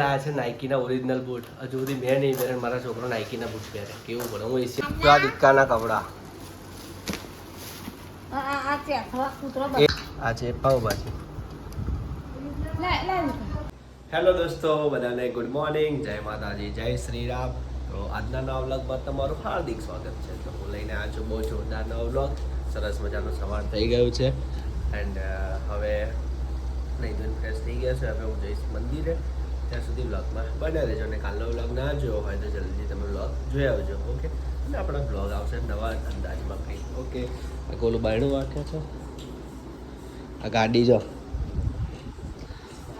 લાયા છે નાઇકીના original boot હજુ સુધી મેં નહીં પહેરે મારા છોકરો નાઇકીના બૂટ પહેરે. કેવું પડે? હું એસી તો આ દિક્કાના કપડા. આ આ આ છે આ લે હેલો દોસ્તો બધાને ગુડ મોર્નિંગ જય માતાજી જય શ્રી રામ તો આજના નવા વ્લોગમાં તમારું હાર્દિક સ્વાગત છે. તો હું લઈને આ છું બહુ જોરદાર નવો વ્લોગ. સરસ મજાનો સવાર થઈ ગયો છે. એન્ડ હવે નહીં ફ્રેશ થઈ ગયા છે. હવે હું જઈશ મંદિરે. ત્યાં સુધી બ્લોગમાં બન્યા રહેજો અને કાલનો બ્લોગ ના જોયો હોય તો જલ્દી તમે બ્લોગ જોઈ આવજો ઓકે અને આપણા બ્લોગ આવશે નવા અંદાજમાં કંઈ ઓકે આ કોલું બાયણું વાંખ્યા છે. આ ગાડી જો.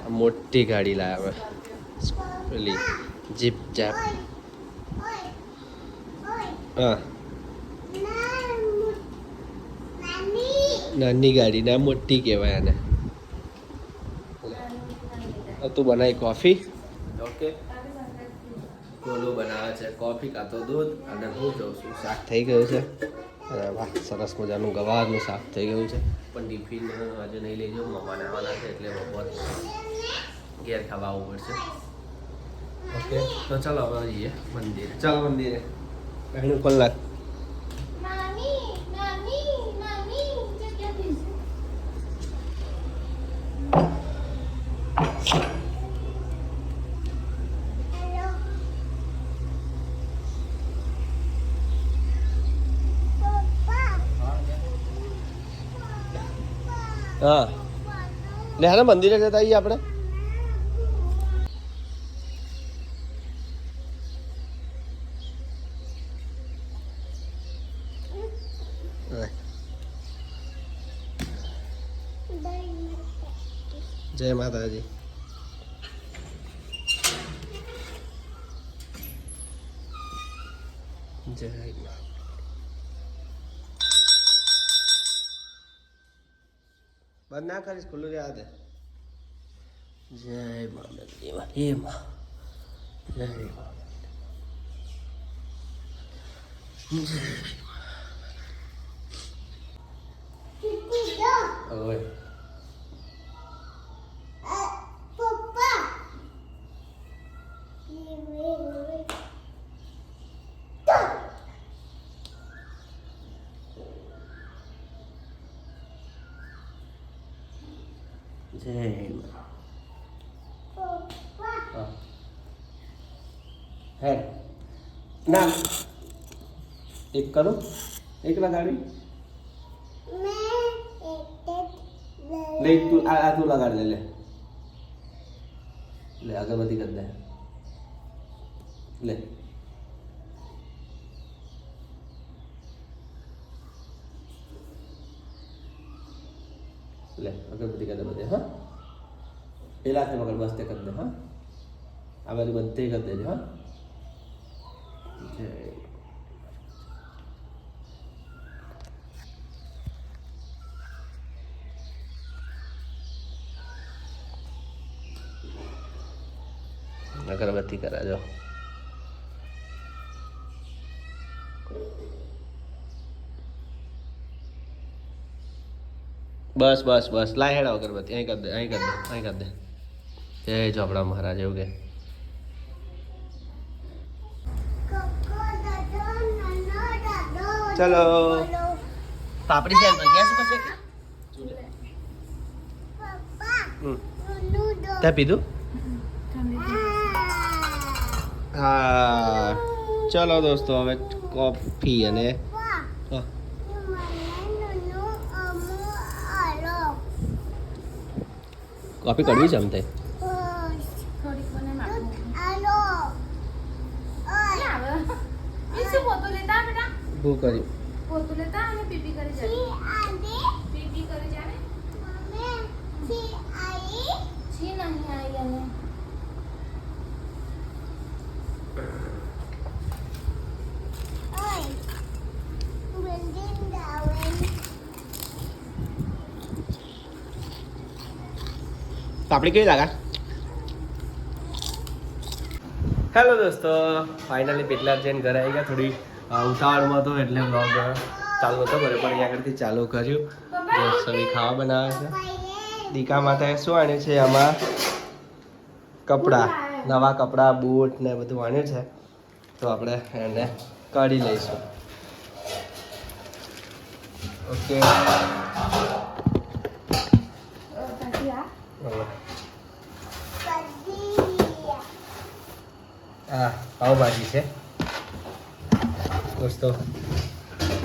આ મોટી ગાડી અમે પેલી જીપ જેપ. હા. નાની ગાડી, ના મોટી કહેવાય આને. તું બનાવી કોફી ઓકે કોલું બનાવે છે કોફી કાં તો દૂધ અને હું જોઉં છું. શાક થઈ ગયું છે. અને વાહ સરસ મજાનું ગવારનું શાક થઈ ગયું છે. પણ ટિફિન આજે નહીં લઈ જાઉં મમ્માને આવવાના છે એટલે બપોર ઘેર ખાવા આવવું પડશે. ઓકે તો ચાલો હવે જઈએ મંદિરે. ચાલો મંદિરે. બહેનું કલાક નાની નાની નાની જગ્યા થી હેલો પપ્પા હા. નેહાના મંદિરે જતા આવીએ આપણે? જય માતાજી. જય બંધ ના કરીશ ખુલ્લું રહ્યા દે. જય મા દેવા હે મા જય મા. ઓય પપ્પા જય હા. ના. એક કરો. એકલા ગાડી? લે એક તું આ તું લગાડ, લે લે. લે, અગરબત્તી કરી દે. લે. કરી દે બધે હા? પેલા છે મગર મસ્તે કરી દે, હા? આ બાજુ બધે કરી દેજો, હા? જય. અગરબત્તી કરાજો. બસ બસ બસ. લાય હેડા અગરબત્તી. અહીં કર દે, અહીં કર દે, અહીં કર દે. જય ચોપડા મહારાજ, એવું કે. ચલો. પાપડી છે ગેસ પછી ત્યાં પીધું? હા. ચલો દોસ્તો, હવે કોફી અને હા, કોફી કડવી છે આમ બેટા શું કર્યું પોતું લેતા અને પાપડી કેવી લાગે હેલો દોસ્તો ફાઇનલી પેટલા જઈને ઘરે આવી ગયા. થોડી ઉતાવળમાં હતો એટલે બ્લોગ ચાલુ નતો કર્યો પણ અહીંયા આગળથી ચાલુ કર્યું. સવી ખાવા બનાવે છે. દીકા માતાએ શું આણ્યું છે આમાં? કપડાં, નવા કપડાં, બૂટ ને બધું વાણ્યું છે. તો આપણે એને કાઢી લઈશું. ઓકે આ હા પાવભાજી છે દોસ્તો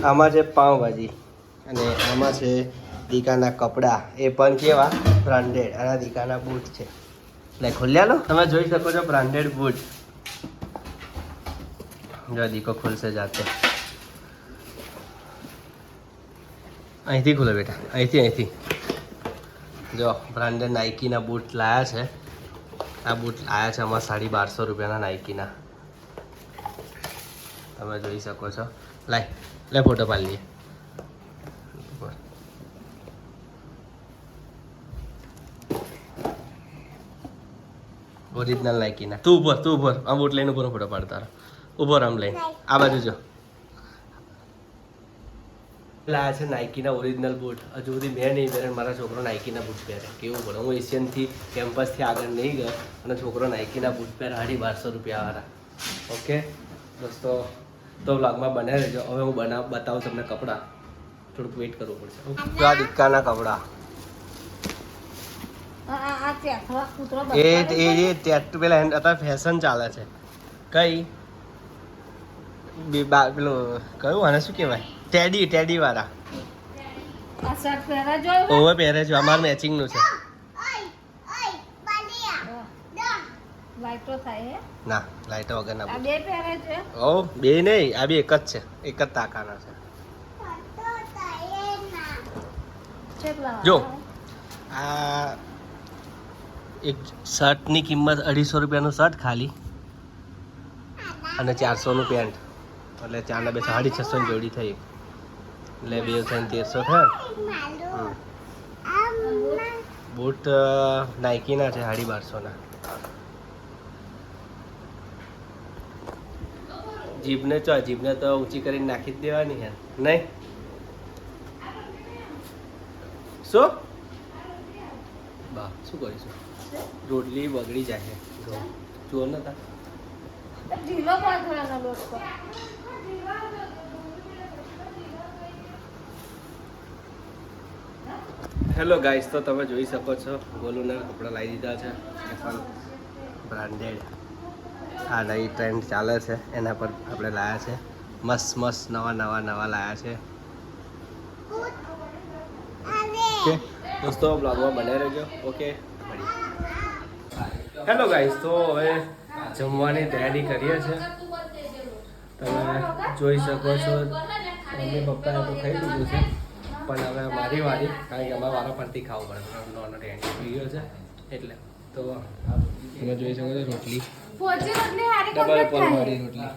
આમાં છે પાવભાજી અને આમાં છે દીકાના કપડાં એ પણ કેવા બ્રાન્ડેડ અને દીકાના બૂટ છે એટલે ખોલ્યા લો તમે જોઈ શકો છો બ્રાન્ડેડ બૂટ જો દીકો ખુલશે જાતે અહીંથી ખુલે બેટા અહીંથી અહીંથી જો બ્રાન્ડેડ નાઇકીના બૂટ લાયા છે. આ બૂટ લાયા છે અમારા સાડી બારસો રૂપિયાના નાઇકીના તમે જોઈ શકો છો. લાય લે ફોટો પાડી લઈએ. ઓરિજિનલ નાઇકીના તું ઉપર તું ઉપર આ બૂટ લઈને ઉપર ફોટો પાડતા તારો ઉપર આમ લઈને. આ બાજુ જો. લાયા છે નાઇકીના ઓરિજિનલ બૂટ હજુ સુધી મેં નહીં પહેરે મારા છોકરો નાઇકીના બૂટ પહેરે. કેવું પડે હું એશિયનથી કેમ્પસથી આગળ નહીં ગયો અને છોકરો નાઇકીના બૂટ પહેરે સાડી બારસો રૂપિયાવાળા. ઓકે? દોસ્તો તો વ્લોગમાં બને રહેજો. હવે હું બનાવ બતાવું તમને કપડાં. થોડુંક વેઇટ કરવું પડશે. તો આ દીકાના કપડાં. એ એ એ ટેટુ પેલા અત્યારે ફેશન ચાલે છે. કઈ? બી બા પેલું કયું આને શું કહેવાય? ટેડી ટેડી વાળા. ઓવે પહેરે છે, અમાર મેચિંગનું છે. લાઈટો થાય ના, લાઈટો વગરના ના. બે પહેરે છે ઓ, બે નહીં, આ બી એક જ છે. એક જ તાકાના છે. જો. આ એક શર્ટની કિંમત અઢીસો રૂપિયાનું શર્ટ ખાલી અને ચારસોનું પેન્ટ. એટલે ચારના બે, સાડી છસોની જોડી થઈ. એટલે બે થઈને તેરસો થયા. બૂટ નાઇકીના છે સાડી બારસોના. જીભને ચો જીભને તો ઊંચી કરીને નાખી જ દેવાની યાર નહીં? શું? બા શું કરીશું? રોટલી બગડી જાય છે. જો જુઓ ને તા. ઢીલો લોટ પર. હેલો ગાઈસ તો તમે જોઈ શકો છો, ગોલુના કપડાં લાવી દીધા છે. બ્રાન્ડેડ આ નવી ટ્રેન્ડ ચાલે છે. એના પર આપણે લાયા છે. મસ્ત મસ્ત, નવા નવા નવા લાયા છે. દોસ્તો બ્લોગમાં બને રહેજો. ઓકે હેલો ગાઈસ તો હવે જમવાની તૈયારી કરીએ છીએ તમે જોઈ શકો છો. મમ્મી પપ્પાએ તો ખાઈ લીધું છે. પણ હવે મારી વારી કારણ કે અમારે વારા પરથી ખાવું પડે. નોન ટેન્શન થઈ ગયો છે એટલે. તો તમે જોઈ શકો છો રોટલી. ડબલ complete રોટલી.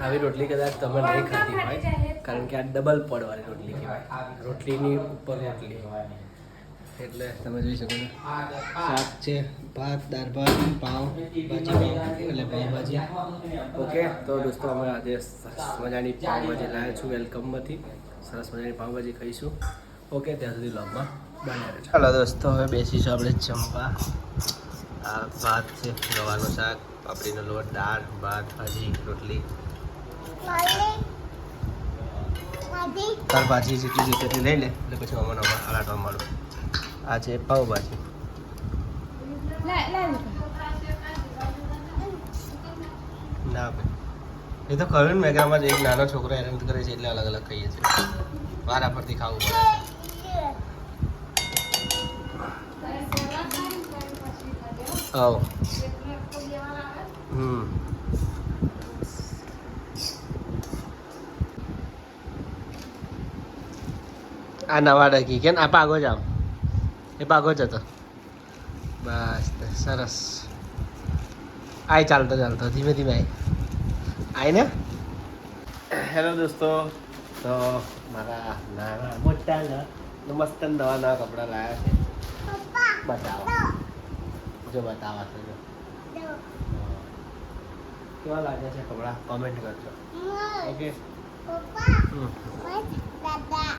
આવી રોટલી કદાચ તમે નહીં ખાતી હોય કારણ કે આ ડબલ પડવાળી રોટલી કહેવાય. રોટલીની ઉપર રોટલી એટલે તમે જોઈ શકો છો. શાક છે ભાત દાળ ભાત પાવ ભાજી એટલે પાવભાજી ઓકે તો દોસ્તો અમે આજે મજાની મજાની પાવભાજી લાવ્યા છું વેલકમમાંથી સરસ મજાની પાવભાજી ખાઈશું. ઓકે ત્યાં સુધી લોગમાં બન્યા રહેજો. ચાલો દોસ્તો હવે બેસીશું આપણે જમવા આ ભાત છે રવાનું શાક પાપડીનો લોટ દાળ ભાત ભાજી રોટલી. તાર ભાજી જેટલી જેટલી લઈ લે એટલે પછી અમને હલાટવા મળું આ છે લે. ના ભાઈ. એ તો કહ્યું ને મેગામાં એક નાનો છોકરો હેરાન કરે છે એટલે અલગ અલગ કહીએ છીએ વારા પરથી ખાવું પડે. આવો. હમ. આ નવા ડકી કે આ પાગો જ આમ. એ પાગો જ હતો. બસ, સરસ. આય ચાલતો ચાલતો. ધીમે ધીમે આય. આય હેલો દોસ્તો તો મારા નાના મોટા મસ્ત નવા નવા કપડાં લાવ્યા છે બતાવો જો બતાવા છો જો કેવા લાગે છે કપડાં કોમેન્ટ કરજો ઓકે હમ